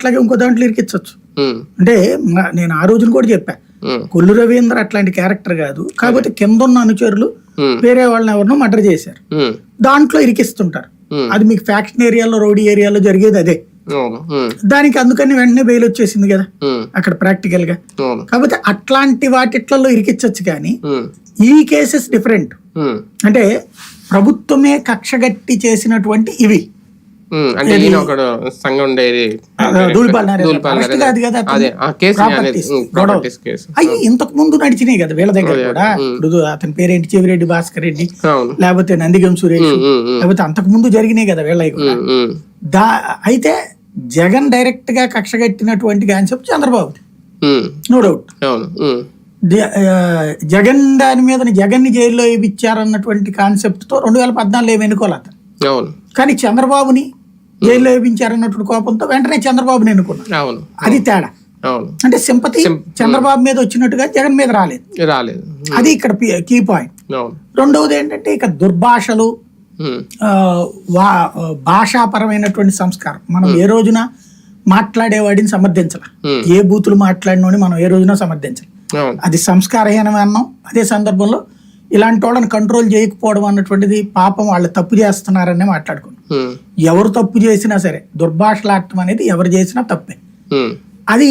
అట్లాగే ఇంకో దాంట్లో ఇరికించవచ్చు. ఉమ్, అంటే నేను ఆ రోజున కూడా చెప్పా. కొల్లు రవీంద్ర అట్లాంటి క్యారెక్టర్ కాదు. కాకపోతే కింద ఉన్న అనుచరులు వేరే వాళ్ళని ఎవరినో మర్డర్ చేశారు. దాంట్లో ఇరికిస్తుంటారు. అది మీకు ఫ్యాక్షన్ ఏరియాలో రౌడీ ఏరియాలో జరిగేది అదే. దానికి అందుకని వెంటనే బెయిల్ వచ్చేసింది కదా. అక్కడ ప్రాక్టికల్గా కాకపోతే అట్లాంటి వాటిట్లలో ఇరికించవచ్చు కానీ ఈ కేసెస్ డిఫరెంట్. అంటే ప్రభుత్వమే కక్షగట్టి చేసినటువంటి ఇవి. అంటే ఈయన ఒకడు సంఘం అవి ఇంతకు ముందు నడిచినాయి కదా వీళ్ళ దగ్గర కూడా. ఇప్పుడు అతని పేరేంటి? చెవిరెడ్డి భాస్కర్ రెడ్డి. లేకపోతే నందిగం సురేష్. లేకపోతే అంతకు ముందు జరిగినాయి కదా ఉమ్, దా అయితే జగన్ డైరెక్ట్గా కక్షగట్టినటువంటి concept Chandrababu. No doubt Jagan దాని మీద జగన్ని జైల్లో వేయించారన్నటువంటి కాన్సెప్ట్తో రెండు వేల పద్నాలుగులో ఏమి అవును. కానీ చంద్రబాబుని జైల్లో వేయించారన్నటువంటి కోపంతో వెంటనే చంద్రబాబుని ఎన్నుకున్నారు. అవును. అది తేడా. అంటే సింపతి చంద్రబాబు మీద వచ్చినట్టుగా జగన్ మీద రాలేదు. రాలేదు. అది ఇక్కడ కీ పాయింట్. రెండవది ఏంటంటే ఇక దుర్భాషలు భాషాపరమైనటువంటి సంస్కారం. మనం ఏ రోజున మాట్లాడేవాడిని సమర్థించాల. ఏ బూతులు మాట్లాడినోని మనం ఏ రోజున సమర్థించాలి. అది సంస్కారహీనమే అన్నాం. అదే సందర్భంలో ఇలాంటి వాళ్ళని కంట్రోల్ చేయకపోవడం అన్నటువంటిది పాపం వాళ్ళు తప్పు చేస్తున్నారనే మాట్లాడుకున్నాం. ఎవరు తప్పు చేసినా సరే దుర్భాషలాడటం అనేది ఎవరు చేసినా తప్పే. ఉమ్, అది